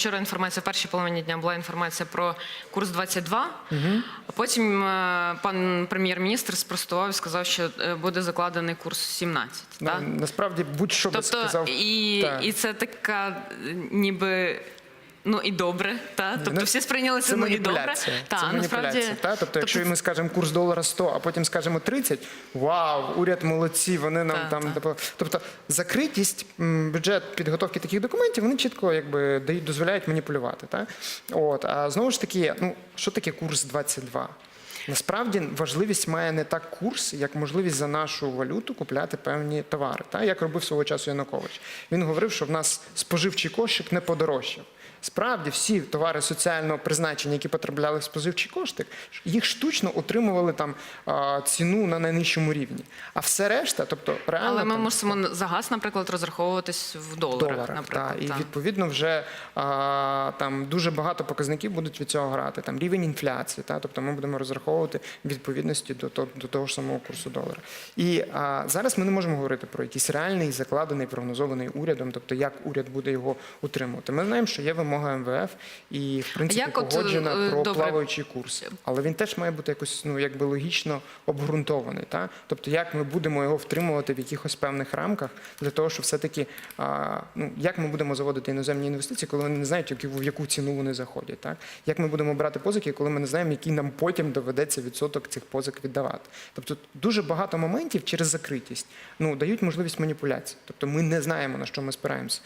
вчора інформація в першій половині дня була інформація про курс 22, а потім е, пан прем'єр-міністр спростував і сказав, що е, буде закладений курс 17. На, так? насправді будь-що би Тобто, сказав. і, та. і це така е, ніби. Ну і добре, та тобто Ну, всі сприйняли це, ну і добре. Та, це насправді. Та? Тобто, якщо ми скажемо курс долара 100, а потім скажемо 30, вау, уряд молодці, вони нам Та, там та. Тобто закритість, бюджет підготовки таких документів, вони чітко якби дають, дозволяють маніпулювати. Та? От, а знову ж таки, ну що таке курс 22? Насправді важливість має не так курс, як можливість за нашу валюту купляти певні товари. Та? Як робив свого часу Янукович. Він говорив, що в нас споживчий кошик не подорожчав. Справді, всі товари соціального призначення, які потрапляли в споживчий кошик, їх штучно утримували там ціну на найнижчому рівні. А все решта, тобто реально але ми там, мусимо за газ, наприклад, розраховуватись в доларах. доларах. наприклад, Та, і відповідно вже а, там дуже багато показників будуть від цього грати. Там рівень інфляції, та, тобто ми будемо розраховувати відповідності до, того- до того ж самого курсу долара. І а, зараз ми не можемо говорити про якийсь реальний закладений, прогнозований урядом, тобто як уряд буде його утримувати. Ми знаємо, що є вимога МВФ і в принципі як от, погоджена е, про добре. плаваючий курс, але він теж має бути якось ну якби логічно обґрунтований. Та? Тобто, як ми будемо його втримувати в якихось певних рамках для того, щоб все-таки а, ну як ми будемо заводити іноземні інвестиції, коли вони не знають, в яку ціну вони заходять. Так? Як ми будемо брати позики, коли ми не знаємо, який нам потім доведеться відсоток цих позик віддавати. Тобто дуже багато моментів через закритість ну дають можливість маніпуляцій. Тобто ми не знаємо на що ми спираємося.